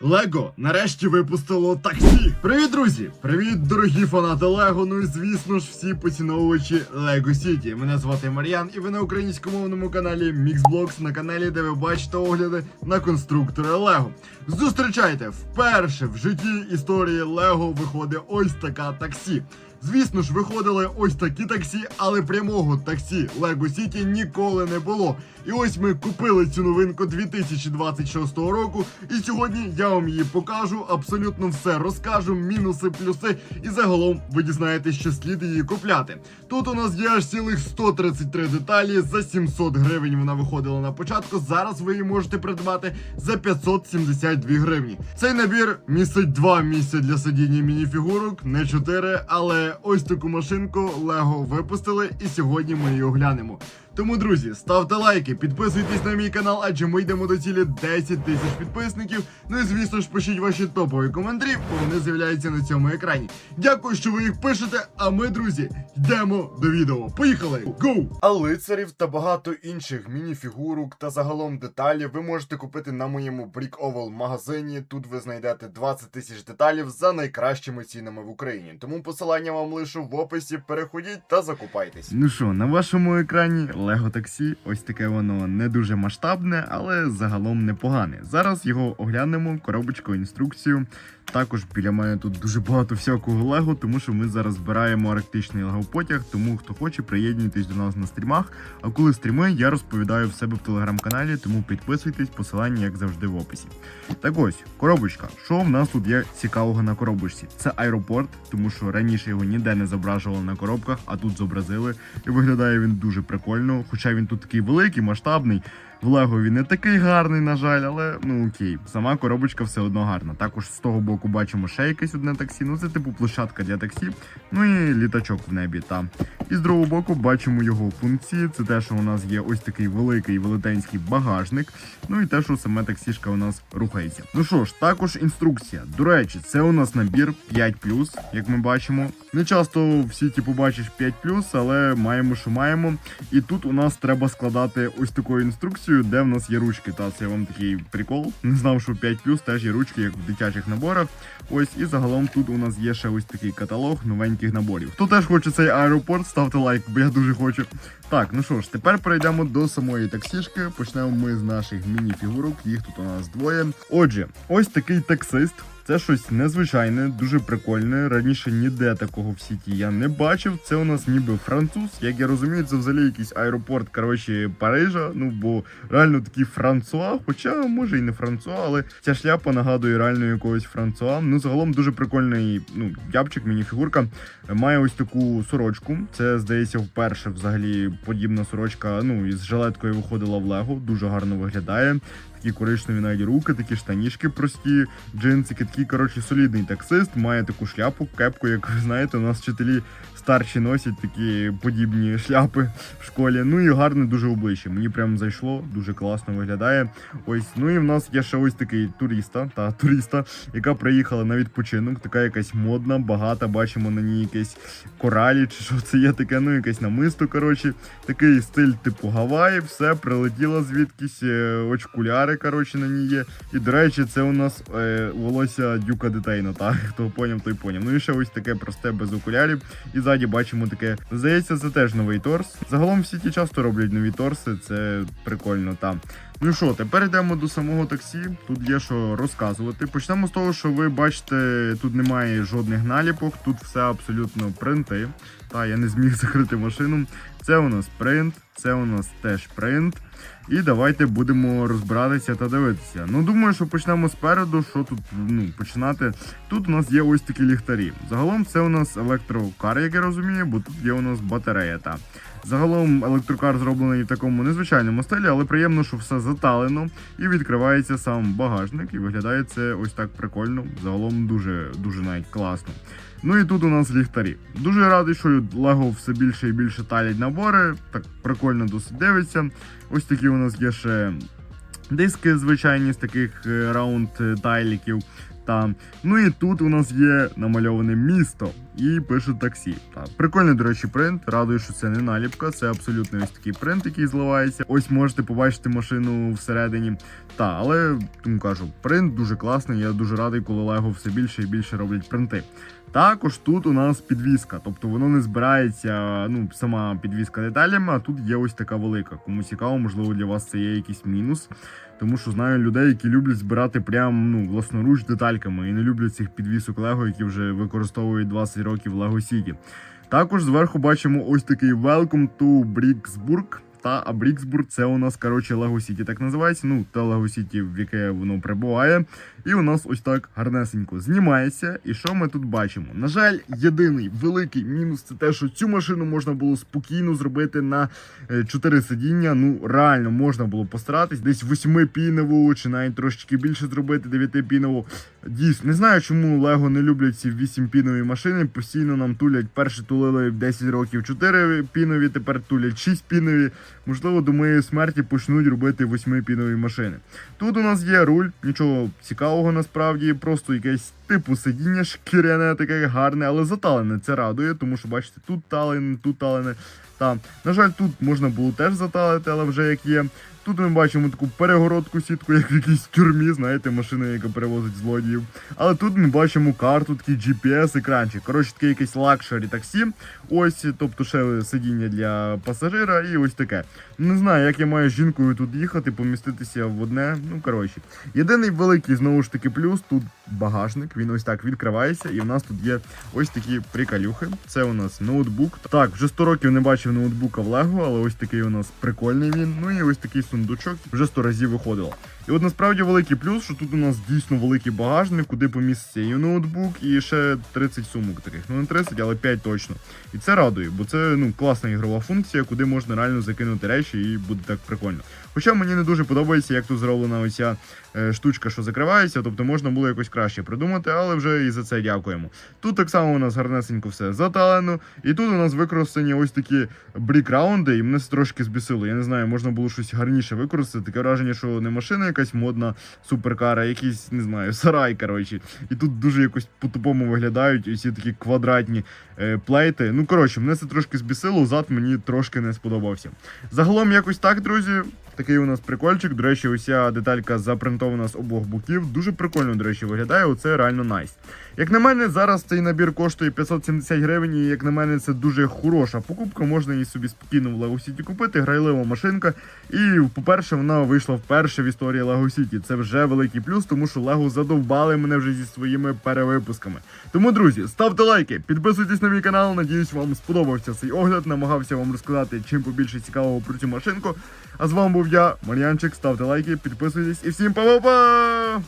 Лего нарешті випустило таксі. Привіт, друзі! Привіт, дорогі фанати Лего. Ну і звісно ж, всі поціновувачі Лего Сіті. Мене звати Мар'ян, і ви на українськомовному каналі Міксблокс, на каналі, де ви бачите огляди на конструктори Лего. Зустрічайте вперше в житті історії Лего виходить ось така таксі. Звісно ж, виходили ось такі таксі, але прямого таксі Lego City ніколи не було. І ось ми купили цю новинку 2026 року. І сьогодні я вам її покажу, абсолютно все розкажу, мінуси, плюси, і загалом ви дізнаєтесь, що слід її купляти. Тут у нас є аж цілих 133 деталі. За 700 гривень вона виходила на початку. Зараз ви її можете придбати за 572 гривні. Цей набір містить два місця для сидіння мініфігурок, не чотири, але ось таку машинку Лего випустили, і сьогодні ми її оглянемо. Тому, друзі, ставте лайки, підписуйтесь на мій канал, адже ми йдемо до цілі 10 тисяч підписників. Ну і звісно ж, пишіть ваші топові коментарі, бо вони з'являються на цьому екрані. Дякую, що ви їх пишете. А ми, друзі, йдемо до відео. Поїхали! Go! А лицарів та багато інших мініфігурок та загалом деталів ви можете купити на моєму Brick Oval магазині. Тут ви знайдете 20 тисяч деталів за найкращими цінами в Україні. Тому посилання вам лишу в описі. Переходіть та закупайтесь. Ну що, на вашому екрані Lego Таксі, ось таке воно не дуже масштабне, але загалом непогане. Зараз його оглянемо, коробочку, інструкцію. Також біля мене тут дуже багато всякого лего, тому що ми зараз збираємо арктичний лего-потяг. Тому хто хоче, приєднуйтесь до нас на стрімах. А коли стріми, я розповідаю в себе в телеграм-каналі, тому підписуйтесь, посилання, як завжди, в описі. Так ось, коробочка. Що в нас тут є цікавого на коробочці? Це аеропорт, тому що раніше його ніде не зображували на коробках, а тут зобразили. І виглядає він дуже прикольно. Хоча він тут такий великий, масштабний. В Лего він не такий гарний, на жаль, але ну окей. Сама коробочка все одно гарна. Також з того боку бачимо ще якесь одне таксі. Ну це типу площадка для таксі. Ну і літачок в небі там. І з другого боку бачимо його функції. Це те, що у нас є ось такий великий велетенський багажник. Ну і те, що саме таксішка у нас рухається. Ну що ж, також інструкція. До речі, це у нас набір 5 як ми бачимо. Не часто всі типу бачиш 5 але маємо, що маємо. І тут у нас треба складати ось таку інструкцію, де в нас є ручки. Та це вам такий прикол. Не знав, що 5 теж є ручки, як в дитячих наборах. Ось і загалом тут у нас є ще ось такий каталог новеньких наборів. Хто теж хоче цей аеропорт, ставте лайк, бо я дуже хочу. Так, ну що ж, тепер перейдемо до самої таксішки. Почнемо ми з наших міні-фігурок. Їх тут у нас двоє. Отже, ось такий таксист. Це щось незвичайне, дуже прикольне. Раніше ніде такого в сіті я не бачив. Це у нас ніби француз. Як я розумію, це взагалі якийсь аеропорт коротше, Парижа. Ну бо реально такий Франсуа. Хоча може і не Франсуа, але ця шляпа нагадує реально якогось Франсуа. Ну загалом дуже прикольний ну, ябчик, мініфігурка. Має ось таку сорочку. Це здається вперше взагалі подібна сорочка. Ну із жилеткою виходила в Лего. Дуже гарно виглядає такі коричневі навіть руки, такі штанішки прості, джинсики, такий, коротше, солідний таксист, має таку шляпу, кепку, як ви знаєте, у нас вчителі старші носять такі подібні шляпи в школі. Ну і гарне дуже обличчя. Мені прям зайшло, дуже класно виглядає. Ось, ну і в нас є ще ось такий туриста, та туриста, яка приїхала на відпочинок, така якась модна, багата. Бачимо на ній якесь коралі, чи що це є таке, ну якесь намисто. Коротше, такий стиль, типу Гаваї, все прилетіло звідкись, е, очкуляри, коротше, на ній є. І до речі, це у нас е, волосся Дюка дитейна, так хто поняв, той поняв. Ну і ще ось таке просте без окулярів. І ззаді бачимо таке. Здається, це теж новий торс. Загалом всі ті часто роблять нові торси, це прикольно там. Ну що, тепер йдемо до самого таксі. Тут є що розказувати. Почнемо з того, що ви бачите, тут немає жодних наліпок, тут все абсолютно принти. Та я не зміг закрити машину. Це у нас принт, це у нас теж принт. І давайте будемо розбиратися та дивитися. Ну, думаю, що почнемо спереду. Що тут ну, починати? Тут у нас є ось такі ліхтарі. Загалом це у нас електрокар, як я розумію, бо тут є у нас батарея. Та. Загалом електрокар зроблений в такому незвичайному стилі, але приємно, що все заталено і відкривається сам багажник, і виглядає це ось так прикольно. Загалом дуже дуже навіть класно. Ну і тут у нас ліхтарі. Дуже радий, що Лего все більше і більше талять набори. Так прикольно досить дивиться. Ось такі у нас є ще диски звичайні з таких е, раунд е, тайліків. Та ну і тут у нас є намальоване місто і пише таксі. Та прикольний, до речі, принт. Радую, що це не наліпка, це абсолютно ось такий принт, який зливається. Ось можете побачити машину всередині. Та, але тому кажу, принт дуже класний. Я дуже радий, коли Лего все більше і більше роблять принти. Також тут у нас підвіска, тобто воно не збирається, ну, сама підвіска деталями, а тут є ось така велика. Кому цікаво, можливо, для вас це є якийсь мінус. Тому що знаю людей, які люблять збирати прям ну, власноруч детальками і не люблять цих підвісок Лего, які вже використовують 20 років Lego City. Також зверху бачимо ось такий Welcome to Бріксбург. Та а Бріксбург це у нас коротше Lego City так називається. Ну, те Lego City, в яке воно прибуває. І у нас ось так гарнесенько знімається. І що ми тут бачимо? На жаль, єдиний великий мінус це те, що цю машину можна було спокійно зробити на 4 сидіння. Ну, реально можна було постаратись. Десь 8-пінову, чи навіть трошечки більше зробити 9-пінову. Дійсно, не знаю, чому Лего не люблять ці 8-пінові машини. Постійно нам тулять. Перші тулили 10 років 4 пінові, тепер тулять 6 пінові. Можливо, до моєї смерті почнуть робити 8-пінові машини. Тут у нас є руль, нічого цікавого насправді, просто якесь типу сидіння шкіряне, таке гарне, але заталене. Це радує, тому що бачите, тут талене, тут талене. Та, на жаль, тут можна було теж заталити, але вже як є. Тут ми бачимо таку перегородку сітку, як в якійсь тюрмі, знаєте, машина, яка перевозить злодіїв. Але тут ми бачимо карту, такий GPS-екранчик. Коротше, таке якесь лакшері таксі. Ось, тобто ще сидіння для пасажира і ось таке. Не знаю, як я маю з жінкою тут їхати, поміститися в одне. Ну, коротше. Єдиний великий, знову ж таки, плюс тут багажник. Він ось так відкривається, і в нас тут є ось такі приколюхи. Це у нас ноутбук. Так, вже 100 років не бачив ноутбука в Лего, але ось такий у нас прикольний він. Ну і ось такий сундучок вже 100 разів виходило. І от насправді великий плюс, що тут у нас дійсно великий багажник, куди поміститься і ноутбук, і ще 30 сумок таких. Ну не 30, але 5 точно. І це радує, бо це ну класна ігрова функція, куди можна реально закинути речі, і буде так прикольно. Хоча мені не дуже подобається, як тут зроблена оця е, штучка, що закривається, тобто можна було якось краще придумати, але вже і за це дякуємо. Тут так само у нас гарнесенько все заталено, і тут у нас використані ось такі брік-раунди, і мене це трошки збісило. Я не знаю, можна було щось гарніше використати. Таке враження, що не машина якась модна суперкара, якийсь, не знаю, сарай, коротше. І тут дуже якось по-тупому виглядають усі такі квадратні е, плейти. Ну, коротше, мене це трошки збісило, зад мені трошки не сподобався. Загалом, якось так, друзі. Такий у нас прикольчик. До речі, уся деталька запринтована з обох боків. Дуже прикольно, до речі, виглядає. Оце реально найс. Як на мене, зараз цей набір коштує 570 гривень, і як на мене, це дуже хороша покупка. Можна її собі спокійно в Lego City купити. Грайлива машинка. І, по-перше, вона вийшла вперше в історії Lego City. Це вже великий плюс, тому що Lego задовбали мене вже зі своїми перевипусками. Тому, друзі, ставте лайки, підписуйтесь на мій канал. Надіюсь, вам сподобався цей огляд. Намагався вам розказати чим побільше цікавого про цю машинку. А з вами я, Мар'янчик. Ставте лайки, підписуйтесь і всім па-па-па!